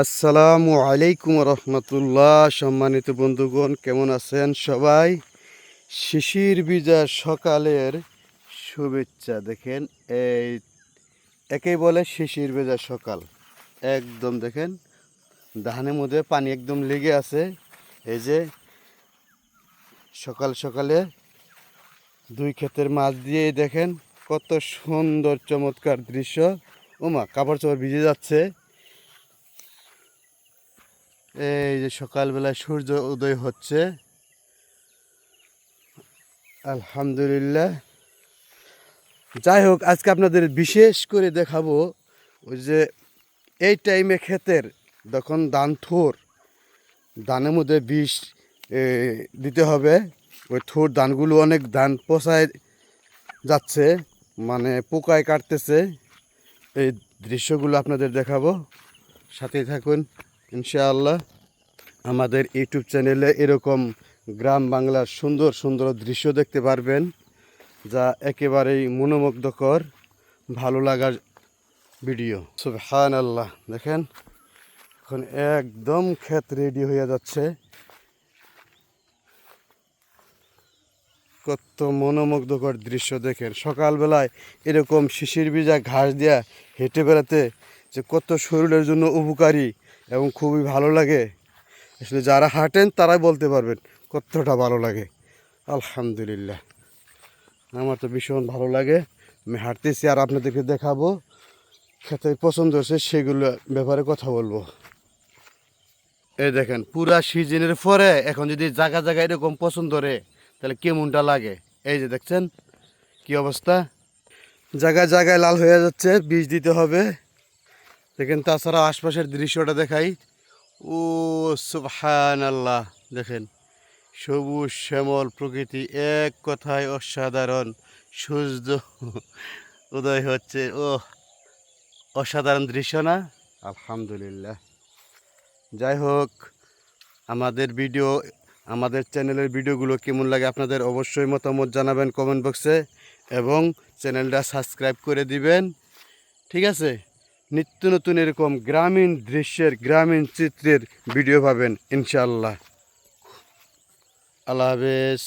আসসালামু আলাইকুম রহমতুল্লাহ, সম্মানিত বন্ধুগণ, কেমন আছেন সবাই? শিশির বিজা সকালের শুভেচ্ছা, দেখেন, এই একেই বলে শিশির ভেজা সকাল। একদম, দেখেন, ধানের মধ্যে পানি একদম লেগে আছে। এই যে সকাল সকালে দুই ক্ষেতের মাছ দিয়ে দেখেন, কত সুন্দর চমৎকার দৃশ্য। ওমা কাপড় চোপড় ভিজে যাচ্ছে। এই যে সকালবেলায় সূর্য উদয় হচ্ছে। আলহামদুলিল্লাহ। যাই হোক, আজকে আপনাদের বিশেষ করে দেখাবো ওই যে এই টাইমে ক্ষেতের যখন ধান থোর, ধানের মধ্যে বিষ দিতে হবে। ওই থোর ধানগুলো অনেক ধান পচায় যাচ্ছে মানে পোকায় কাটতেছে। এই দৃশ্যগুলো আপনাদের দেখাবো। সাথেই থাকুন। ইনশাআল্লাহ আমাদের ইউটিউব চ্যানেলে এরকম গ্রাম বাংলার সুন্দর সুন্দর দৃশ্য দেখতে পারবেন, যা একেবারেই মনোমুগ্ধকর, ভালো লাগার ভিডিও। সুবহান আল্লাহ দেখেন, এখন একদম ক্ষেত রেডি হয়ে যাচ্ছে। কত মনোমুগ্ধকর দৃশ্য দেখেন। সকালবেলায় এরকম শিশির ভিজা ঘাস দিয়া হেঁটে বেড়াতে যে কত শরীরের জন্য উপকারী এবং খুবই ভালো লাগে। আসলে যারা হাঁটেন তারাই বলতে পারবেন কতটা ভালো লাগে। আলহামদুলিল্লাহ। আমার তো ভীষণ ভালো লাগে। আমি হাঁটতেছি আর আপনাদেরকে দেখাবো। খেতে পছন্দ হচ্ছে সেগুলো ব্যাপারে কথা বলব। এই দেখেন, পুরা সিজনের পরে এখন যদি জায়গা জায়গায় এরকম পছন্দ রে, তাহলে কেমনটা লাগে? এই যে দেখছেন, কি অবস্থা? জায়গায় জায়গায় লাল হয়ে যাচ্ছে, বীজ দিতে হবে। দেখেন, তাছাড়া আশপাশের দৃশ্যটা দেখাই। ও সুবহান আল্লাহ দেখেন। সবুজ শ্যামল প্রকৃতি, এক কথায় অসাধারণ সূর্য উদয় হচ্ছে। ও অসাধারণ দৃশ্য না? আলহামদুলিল্লাহ। যাই হোক, আমাদের ভিডিও, আমাদের চ্যানেলের ভিডিওগুলো কেমন লাগে আপনাদের অবশ্যই মতামত জানাবেন কমেন্ট বক্সে এবং চ্যানেলটা সাবস্ক্রাইব করে দিবেন। ঠিক আছে? নিত্য নতুন এরকম গ্রামীণ দৃশ্যের গ্রামীণ চিত্রের ভিডিও পাবেন ইনশাল্লাহ আল্লাহ হাফেজ।